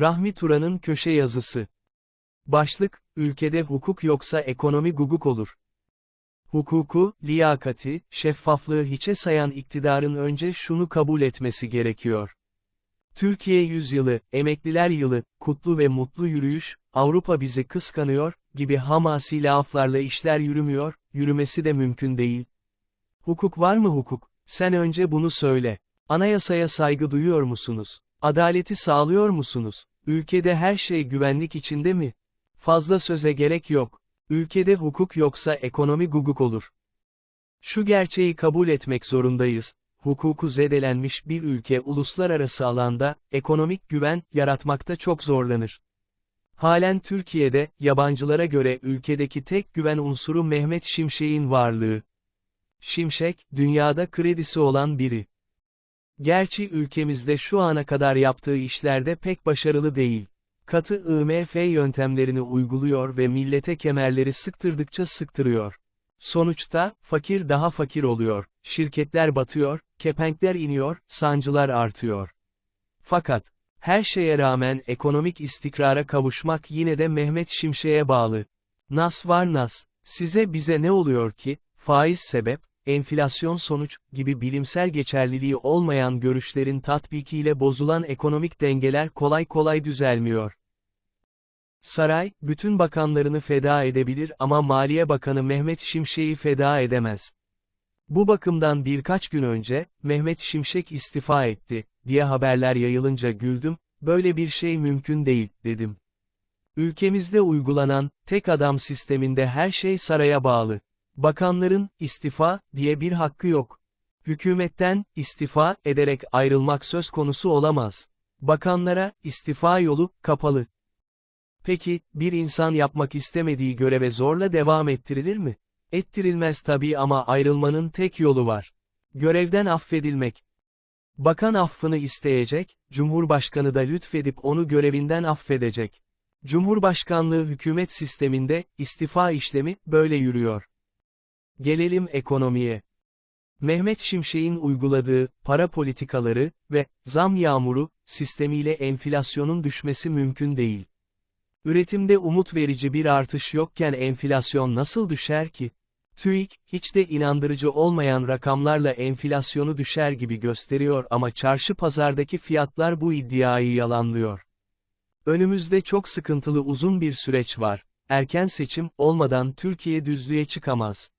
Rahmi Turan'ın köşe yazısı. Başlık, ülkede hukuk yoksa ekonomi guguk olur. Hukuku, liyakati, şeffaflığı hiçe sayan iktidarın önce şunu kabul etmesi gerekiyor. Türkiye yüzyılı, emekliler yılı, kutlu ve mutlu yürüyüş, Avrupa bizi kıskanıyor, gibi hamasi laflarla işler yürümüyor, yürümesi de mümkün değil. Hukuk var mı hukuk? Sen önce bunu söyle. Anayasaya saygı duyuyor musunuz? Adaleti sağlıyor musunuz? Ülkede her şey güvenlik içinde mi? Fazla söze gerek yok. Ülkede hukuk yoksa ekonomi guguk olur. Şu gerçeği kabul etmek zorundayız. Hukuku zedelenmiş bir ülke uluslararası alanda, ekonomik güven, yaratmakta çok zorlanır. Halen Türkiye'de, yabancılara göre ülkedeki tek güven unsuru Mehmet Şimşek'in varlığı. Şimşek, dünyada kredisi olan biri. Gerçi ülkemizde şu ana kadar yaptığı işlerde pek başarılı değil. Katı IMF yöntemlerini uyguluyor ve millete kemerleri sıktırdıkça sıktırıyor. Sonuçta, fakir daha fakir oluyor, şirketler batıyor, kepenkler iniyor, sancılar artıyor. Fakat, her şeye rağmen ekonomik istikrara kavuşmak yine de Mehmet Şimşek'e bağlı. Nas var nas, size bize ne oluyor ki, faiz sebep, enflasyon sonuç, gibi bilimsel geçerliliği olmayan görüşlerin tatbikiyle bozulan ekonomik dengeler kolay kolay düzelmiyor. Saray, bütün bakanlarını feda edebilir ama Maliye Bakanı Mehmet Şimşek'i feda edemez. Bu bakımdan birkaç gün önce, Mehmet Şimşek istifa etti, diye haberler yayılınca güldüm, böyle bir şey mümkün değil, dedim. Ülkemizde uygulanan, tek adam sisteminde her şey saraya bağlı. Bakanların, istifa, diye bir hakkı yok. Hükümetten, istifa, ederek ayrılmak söz konusu olamaz. Bakanlara, istifa yolu, kapalı. Peki, bir insan yapmak istemediği göreve zorla devam ettirilir mi? Ettirilmez tabii ama ayrılmanın tek yolu var. Görevden affedilmek. Bakan affını isteyecek, Cumhurbaşkanı da lütfedip onu görevinden affedecek. Cumhurbaşkanlığı hükümet sisteminde, istifa işlemi, böyle yürüyor. Gelelim ekonomiye. Mehmet Şimşek'in uyguladığı, para politikaları ve zam yağmuru, sistemiyle enflasyonun düşmesi mümkün değil. Üretimde umut verici bir artış yokken enflasyon nasıl düşer ki? TÜİK, hiç de inandırıcı olmayan rakamlarla enflasyonu düşer gibi gösteriyor ama çarşı pazardaki fiyatlar bu iddiayı yalanlıyor. Önümüzde çok sıkıntılı uzun bir süreç var. Erken seçim olmadan Türkiye düzlüğe çıkamaz.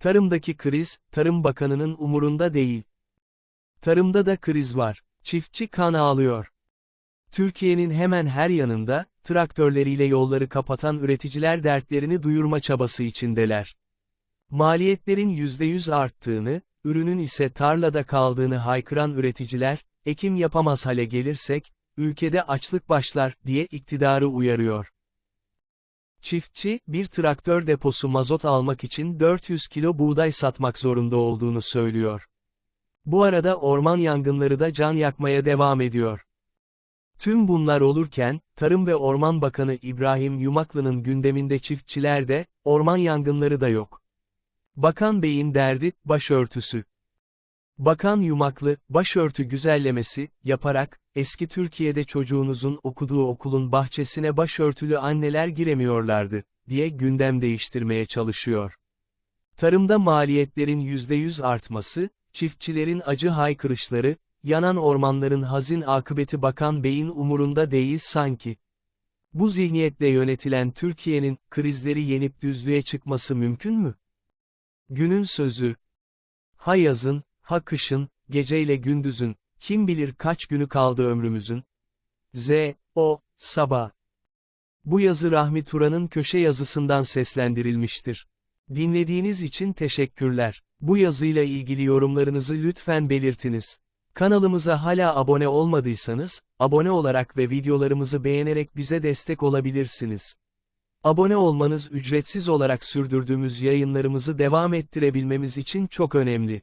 Tarımdaki kriz, Tarım Bakanı'nın umurunda değil. Tarımda da kriz var. Çiftçi kan ağlıyor. Türkiye'nin hemen her yanında, traktörleriyle yolları kapatan üreticiler dertlerini duyurma çabası içindeler. Maliyetlerin %100 arttığını, ürünün ise tarlada kaldığını haykıran üreticiler, ekim yapamaz hale gelirsek, ülkede açlık başlar, diye iktidarı uyarıyor. Çiftçi, bir traktör deposu mazot almak için 400 kilo buğday satmak zorunda olduğunu söylüyor. Bu arada orman yangınları da can yakmaya devam ediyor. Tüm bunlar olurken, Tarım ve Orman Bakanı İbrahim Yumaklı'nın gündeminde çiftçiler de, orman yangınları da yok. Bakan Bey'in derdi, başörtüsü. Bakan Yumaklı, başörtü güzellemesi, yaparak, eski Türkiye'de çocuğunuzun okuduğu okulun bahçesine başörtülü anneler giremiyorlardı, diye gündem değiştirmeye çalışıyor. Tarımda maliyetlerin %100 artması, çiftçilerin acı haykırışları, yanan ormanların hazin akıbeti Bakan Bey'in umurunda değil sanki. Bu zihniyetle yönetilen Türkiye'nin, krizleri yenip düzlüğe çıkması mümkün mü? Günün sözü. Ha yazın, ha kışın, geceyle gündüzün, kim bilir kaç günü kaldı ömrümüzün. Z, O, Sabah. Bu yazı Rahmi Turan'ın köşe yazısından seslendirilmiştir. Dinlediğiniz için teşekkürler. Bu yazıyla ilgili yorumlarınızı lütfen belirtiniz. Kanalımıza hala abone olmadıysanız, abone olarak ve videolarımızı beğenerek bize destek olabilirsiniz. Abone olmanız ücretsiz olarak sürdürdüğümüz yayınlarımızı devam ettirebilmemiz için çok önemli.